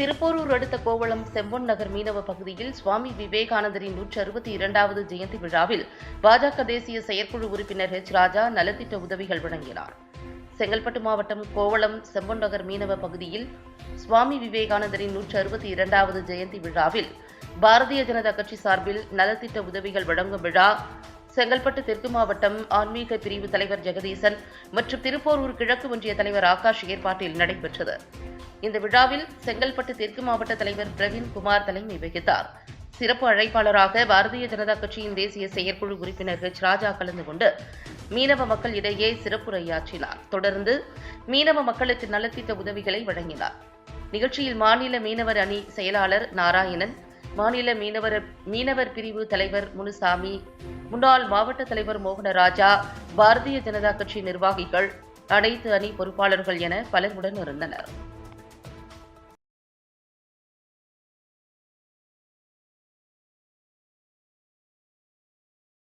திருப்போரூர் அடுத்த கோவளம் செம்பொன் நகர் மீனவ பகுதியில் சுவாமி விவேகானந்தரின் நூற்று அறுபத்தி இரண்டாவது ஜெயந்தி விழாவில் பாஜக தேசிய செயற்குழு உறுப்பினர் ஹெச் ராஜா நலத்திட்ட உதவிகள் வழங்கினார். செங்கல்பட்டு மாவட்டம் கோவளம் செம்பொன் நகர் மீனவ பகுதியில் சுவாமி விவேகானந்தரின் நூற்று அறுபத்தி இரண்டாவது ஜெயந்தி விழாவில் பாரதிய ஜனதா கட்சி சார்பில் நலத்திட்ட உதவிகள் வழங்கும் விழா செங்கல்பட்டு தெற்கு மாவட்டம் ஆன்மீக பிரிவு தலைவர் ஜெகதீசன் மற்றும் திருப்போரூர் கிழக்கு ஒன்றிய தலைவர் ஆகாஷ் ஏற்பாட்டில் நடைபெற்றது. இந்த விழாவில் செங்கல்பட்டு தெற்கு மாவட்ட தலைவர் பிரவீன் குமார் தலைமை வகித்தார். சிறப்பு அழைப்பாளராக பாரதிய ஜனதா கட்சியின் தேசிய செயற்குழு உறுப்பினர் ஹெச் ராஜா கலந்து கொண்டு மீனவ மக்கள் இடையே சிறப்புரையாற்றினார் தொடர்ந்து மீனவ மக்களுக்கு நலத்திட்ட உதவிகளை வழங்கினார். நிகழ்ச்சியில் மாநில மீனவர் அணி செயலாளர் நாராயணன் மாநில மீனவர் மீனவர் பிரிவு தலைவர் முனுசாமி முன்னாள் மாவட்ட தலைவர் மோகனராஜா பாரதிய ஜனதா கட்சி நிர்வாகிகள் அனைத்து அணி பொறுப்பாளர்கள் என பலருடன் இருந்தனர்